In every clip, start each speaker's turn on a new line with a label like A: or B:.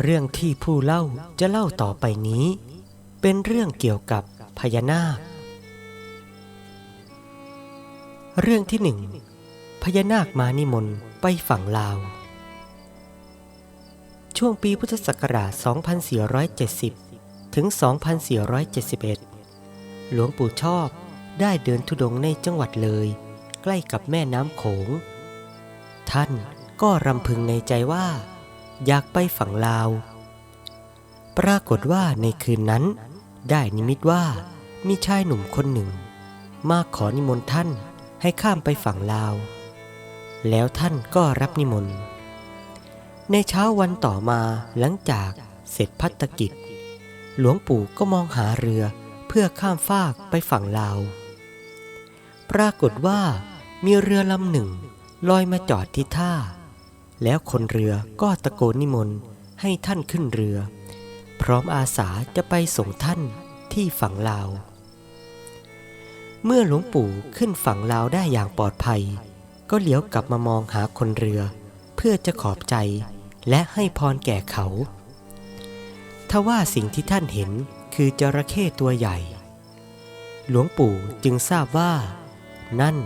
A: เรื่องที่ผู้เล่าจะเล่าต่อไปนี้ เป็นเรื่องเกี่ยวกับพญานาค เรื่องที่หนึ่งพญานาคมานิมนต์ไปฝั่งลาว ช่วงปีพุทธศักราช 2470 ถึง 2471 หลวงปู่ชอบได้เดินทุดงค์ในจังหวัดเลย ใกล้กับแม่น้ำโขง ท่านก็รำพึงในใจว่า อยากไปฝั่งลาว ปรากฏว่าในคืนนั้นได้นิมิตว่ามีชายหนุ่มคนหนึ่ง มาขอนิมนต์ท่านให้ข้ามไปฝั่งลาว แล้วท่านก็รับนิมนต์ ในเช้าวันต่อมาหลังจากเสร็จพัฒกิจ หลวงปู่ก็มองหาเรือเพื่อข้ามฟากไปฝั่งลาว ปรากฏว่ามีเรือลำหนึ่งลอยมาจอดที่ท่า แล้วคนเรือก็ตะโกนนิมนต์ให้ท่านขึ้นเรือ พร้อมอาสาจะไปส่งท่านที่ฝั่งลาว เมื่อหลวงปู่ขึ้นฝั่งลาวได้อย่างปลอดภัย ก็เหลียวกลับมามองหาคนเรือ เพื่อจะขอบใจและให้พรแก่เขา ทว่าสิ่งที่ท่านเห็นคือจระเข้ตัวใหญ่ หลวงปู่จึงทราบว่า นั่น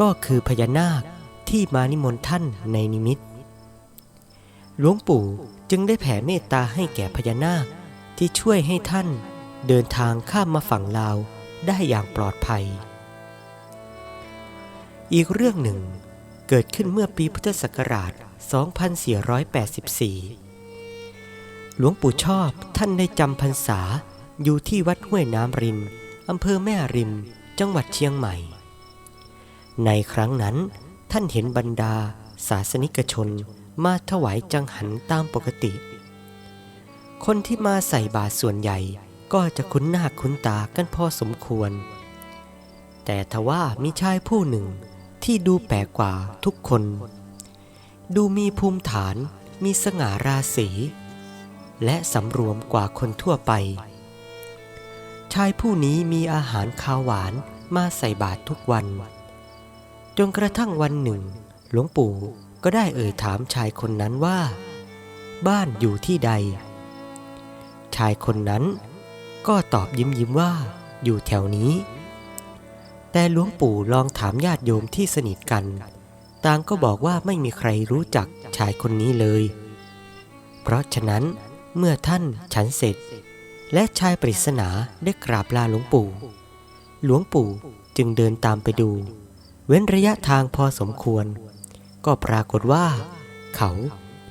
A: ก็คือพญานาคที่มานิมนต์ท่านในนิมิต หลวงปู่จึงได้แผ่เมตตาให้แก่พญานาคที่ช่วยให้ท่านเดินทางข้ามมาฝั่งลาวได้อย่างปลอดภัย อีกเรื่องหนึ่งเกิดขึ้นเมื่อปีพุทธศักราช 2484 หลวงปู่ชอบท่านได้จำพรรษาอยู่ที่วัดห้วยน้ำรินอำเภอแม่ริม จังหวัดเชียงใหม่ ในครั้งนั้นท่านเห็นบรรดาศาสนิกชน มาถวายจังหันตามปกติ คนที่มาใส่บาตรส่วนใหญ่ก็จะคุ้นหน้าคุ้นตากันพอสมควร แต่ทว่ามีชายผู้หนึ่งที่ดูแปลกกว่าทุกคน ดูมีภูมิฐานมีสง่าราศี และสำรวมกว่าคนทั่วไป ชายผู้นี้มีอาหารคาวหวานมาใส่บาตรทุกวัน จนกระทั่งวันหนึ่ง หลวงปู่ ก็ได้เอ่ยถามชายคนนั้นว่า บ้านอยู่ที่ใด ชายคนนั้นก็ตอบยิ้มยิ้มว่าอยู่แถวนี้ แต่หลวงปู่ลองถามญาติโยมที่สนิทกัน ต่างก็บอกว่าไม่มีใครรู้จักชายคนนี้เลย เพราะฉะนั้นเมื่อท่านฉันเสร็จ และชายปริศนาได้กราบลาหลวงปู่ หลวงปู่จึงเดินตามไปดู เว้นระยะทางพอสมควร ก็ปรากฏว่า เขา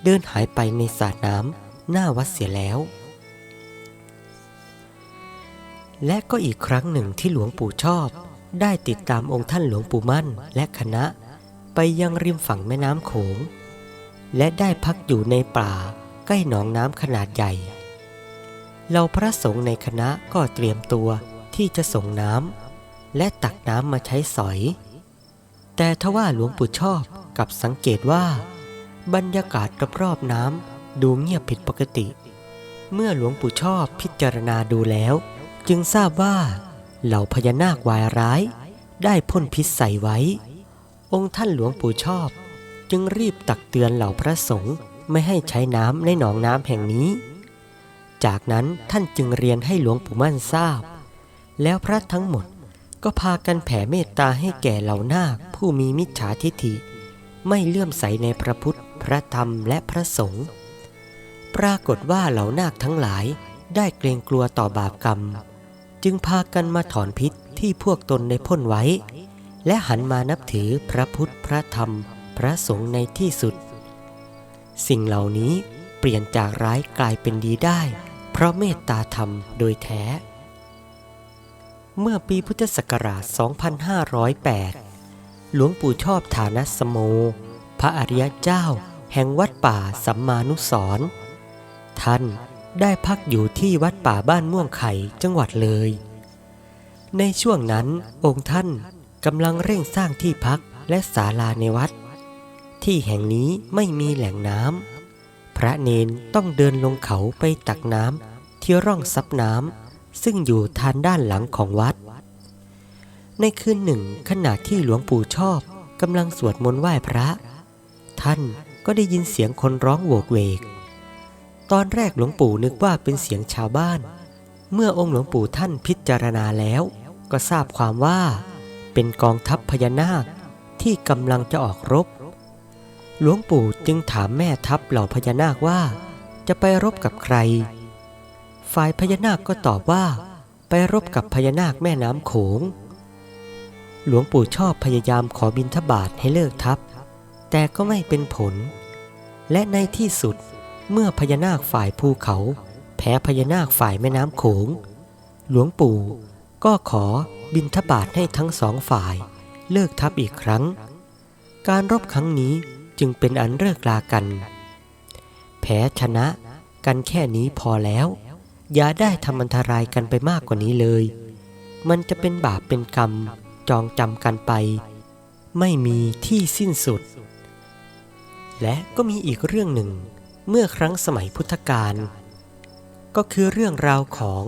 A: เดินหายไปในสระน้ำหน้าวัดเสียแล้ว และก็อีกครั้งหนึ่งที่หลวงปู่ชอบ ได้ติดตามองค์ท่านหลวงปู่มั่นและคณะ ไปยังริมฝั่งแม่น้ำโขง และได้พักอยู่ในป่าใกล้หนองน้ำขนาดใหญ่เราพระสงฆ์ในคณะก็เตรียมตัวที่จะส่งน้ำและตักน้ำมาใช้สอย แต่ทว่าหลวงปู่ชอบ กับสังเกตว่า บรรยากาศรอบๆน้ำดูเงียบผิดปกติ เมื่อหลวงปู่ชอบพิจารณาดูแล้ว จึงทราบว่า เหล่าพญานาควายร้าย ได้พ่นพิษใส่ไว้ องค์ท่านหลวงปู่ชอบ จึงรีบตักเตือนเหล่าพระสงฆ์ไม่ให้ใช้น้ำในหนองน้ำแห่งนี้ จากนั้นท่านจึงเรียนให้หลวงปู่มั่นทราบ แล้วพระทั้งหมดก็พากันแผ่เมตตาให้แก่เหล่านาคผู้มีมิจฉาทิฐิ ไม่เลื่อมใสในพระพุทธ พระธรรมและพระสงฆ์ปรากฏว่าเหล่านาคทั้งหลายได้เกรงกลัวต่อบาปกรรม จึงพากันมาถอนพิษที่พวกตนได้พ่นไว้ และหันมานับถือพระพุทธ พระธรรม พระสงฆ์ในที่สุด สิ่งเหล่านี้เปลี่ยนจากร้ายกลายเป็นดีได้ เพราะเมตตาธรรมโดยแท้ เมื่อปีพุทธศักราช 2508 หลวงปู่ชอบฐานัสโม พระอริยเจ้า แห่งวัดป่าสัมมานุสรท่านได้พักอยู่ที่วัดป่าบ้านม่วงไข่จังหวัดเลย ในช่วงนั้นองค์ท่านกำลังเร่งสร้างที่พักและศาลาในวัด ที่แห่งนี้ไม่มีแหล่งน้ำพระเนนต้องเดินลงเขาไปตักน้ำที่ร่องซับน้ำซึ่งอยู่ทางด้านหลังของวัด ในคืนหนึ่งขณะที่หลวงปู่ชอบกำลังสวดมนต์ไหว้พระ ท่านก็ได้ยินเสียงคนร้องโวกเวก ตอนแรกหลวงปู่นึกว่าเป็นเสียงชาวบ้าน เมื่อองค์หลวงปู่ท่านพิจารณาแล้ว ก็ทราบความว่า เป็นกองทัพพญานาคที่กำลังจะออกรบ หลวงปู่จึงถามแม่ทัพเหล่าพญานาคว่า จะไปรบกับใคร ฝ่ายพญานาคก็ตอบว่า ไปรบกับพญานาคแม่น้ำโขง หลวงปู่ชอบพยายามขอบินทบาทให้เลิกทัพแต่ก็ไม่เป็นผล และในที่สุดเมื่อพญานาคฝ่ายภูเขา แพ้พญานาคฝ่ายแม่น้ำโขง หลวงปู่ก็ขอบินทบาทให้ทั้งสองฝ่าย เลิกทัพอีกครั้ง การรบครั้งนี้จึงเป็นอันเลิกลากัน แพ้ชนะกันแค่นี้พอแล้ว อย่าได้ทำอันตรายกันไปมากกว่านี้เลย มันจะเป็นบาปเป็นกรรม จองจำกันไป ไม่มีที่สิ้นสุด และก็มีอีกเรื่องหนึ่งเมื่อครั้งสมัยพุทธกาลก็คือเรื่องราวของ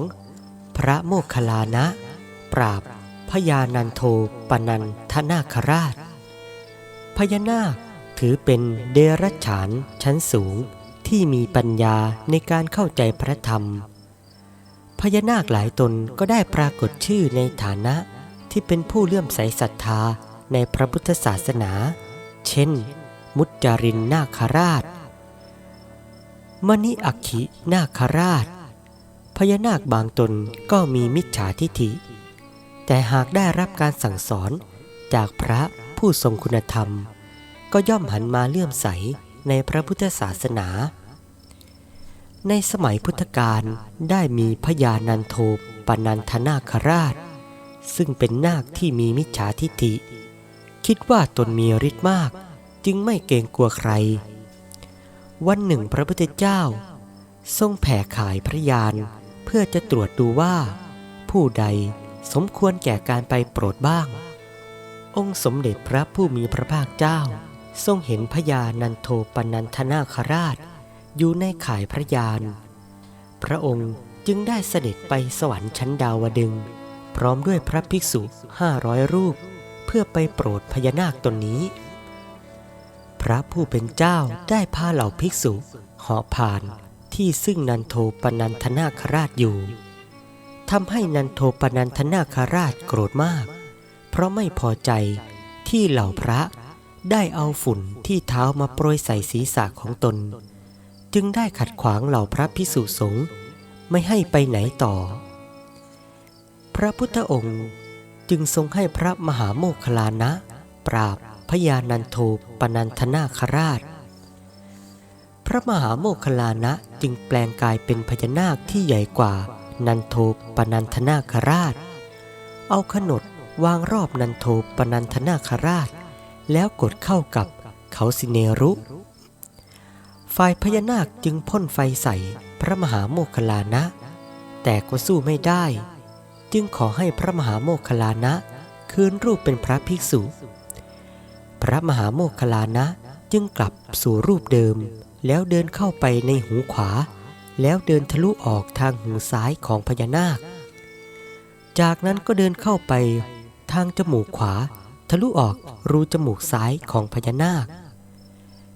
A: พระโมคคัลลานะ ปราบพญานันโทปนันทนาคราช พญานาคถือเป็นเดรัจฉานชั้นสูงที่มีปัญญาในการเข้าใจพระธรรม พญานาคหลายตนก็ได้ปรากฏชื่อในฐานะ ที่เป็นผู้เลื่อมใสศรัทธาในพระพุทธศาสนา เช่น มุจจารินนาคราช มณิอักขินาคราช พญานาคบางตนก็มีมิจฉาทิฐิ แต่หากได้รับการสั่งสอนจากพระผู้ทรงคุณธรรม ก็ย่อมหันมาเลื่อมใสในพระพุทธศาสนา ในสมัยพุทธกาลได้มีพญานันโทปนันทนาคราช ซึ่งเป็นนาคที่มีมิจฉาทิฐิ คิดว่าตนมีฤทธิ์มาก จึงไม่เกรงกลัวใคร วันหนึ่งพระพุทธเจ้า ทรงแผ่ขายพระยานเพื่อจะตรวจดูว่า ผู้ใดสมควรแก่การไปโปรดบ้าง องค์สมเด็จพระผู้มีพระภาคเจ้า ทรงเห็นพญานันโทปนันทนาคราช อยู่ในข่ายพระยาน พระองค์จึงได้เสด็จไปสวรรค์ชั้นดาวดึง พร้อมด้วยพระภิกษุห้าร้อยรูป เพื่อไปโปรดพญานาคตนนี้ พระผู้เป็นเจ้าได้พาเหล่าภิกษุเหาะผ่านที่ซึ่งนันโทปนันทนาคราชอยู่ทำให้นันโทปนันทนาคราชโกรธมาก เพราะไม่พอใจที่เหล่าพระได้เอาฝุ่นที่เท้ามาโปรยใส่ศีรษะของตน จึงได้ขัดขวางเหล่าพระพิสุสงฆ์ไม่ให้ไปไหนต่อ พระพุทธองค์จึงทรงให้พระมหาโมคคลานะ ปราบพญานันโทปนันทนาคราช พระมหาโมคคลานะจึงแปลงกายเป็นพญานาคที่ใหญ่กว่านันโทปนันทนาคราช เอาขนดวางรอบนันโทปนันทนาคราช แล้วกดเข้ากับเขาสิเนรุ ฝ่ายพญานาคจึงพ่นไฟใส่พระมหาโมคคลานะ แต่ก็สู้ไม่ได้ จึงขอให้พระมหาโมคคลานะ คืนรูปเป็นพระภิกษุ พระมหาโมคคลานะจึงกลับสู่รูปเดิม แล้วเดินเข้าไปในหูขวา แล้วเดินทะลุออกทางหูซ้ายของพญานาค จากนั้นก็เดินเข้าไปทางจมูกขวา ทะลุออกรูจมูกซ้ายของพญานาค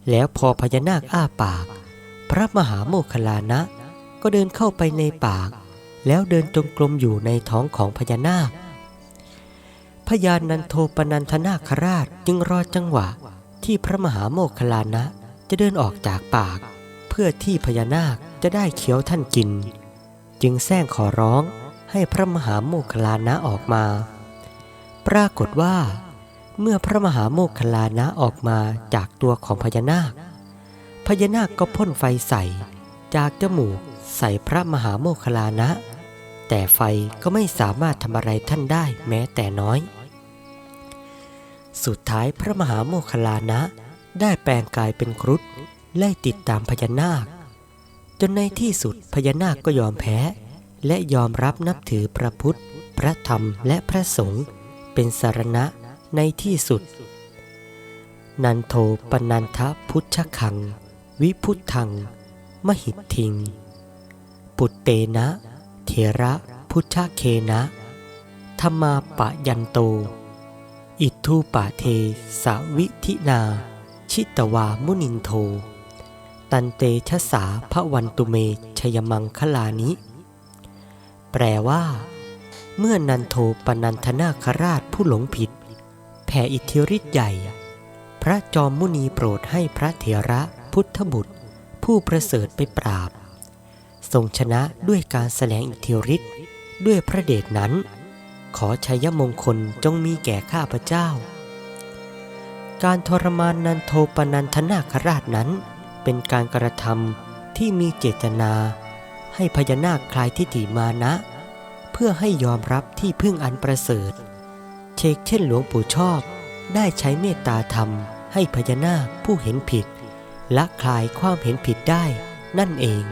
A: แล้วพอพญานาคอ้าปาก พระมหาโมคคลานะก็เดินเข้าไปในปาก แล้วเดินจงกรมอยู่ในท้องของพญานาค พญานันโทปนันทนาคราชจึงรอจังหวะที่พระมหาโมคคลานะจะเดินออกจากปาก เพื่อที่พญานาคจะได้เคี้ยวท่านกิน จึงแซงขอร้องให้พระมหาโมคคลานะออกมา ปรากฏว่า เมื่อพระมหาโมคคลานะออกมาจากตัวของพญานาค พญานาคก็พ่นไฟใส่จากจมูกใส่พระมหาโมคคลานะ แต่ไฟก็ไม่สามารถทำอะไรท่านได้แม้แต่น้อย สุดท้ายพระมหาโมคคลานะ ได้แปลงกายเป็นครุฑไล่ติดตามพญานาค จนในที่สุดพญานาคก็ยอมแพ้ และยอมรับนับถือพระพุทธ พระธรรมและพระสงฆ์เป็นสารณะในที่สุด นันโทปนันทพุทธคัง วิพุทธัง มหิตทิง ปุตเตนะ เทระพุทธเคนะธรรมาปะยันโต อิทูปะเทสวิธินา ชิตวามุนินโท ตันเตชะสาพระวันตุเมชยมังคลานิ แปลว่า เมื่อนันโทปนันทนาคราชผู้หลงผิด แผ่อิทธิฤทธิ์ใหญ่ พระจอมมุนีโปรดให้พระเถระพุทธบุตร ผู้ประเสริฐไปปราบ ทรงชนะด้วยการแสดงอิทธิฤทธิ์ด้วยพระเดชนั้น ขอชัยมงคลจงมีแก่ข้าพเจ้า การทรมานนันโทปนันทนาคราชนั้น เป็นการกระทำที่มีเจตนา ให้พญานาคคลายทิฏฐิมานะ เพื่อให้ยอมรับที่พึ่งอันประเสริฐ เชกเช่นหลวงปู่ชอบ ได้ใช้เมตตาธรรม ให้พญานาคผู้เห็นผิด ละคลายความเห็นผิดได้นั่นเอง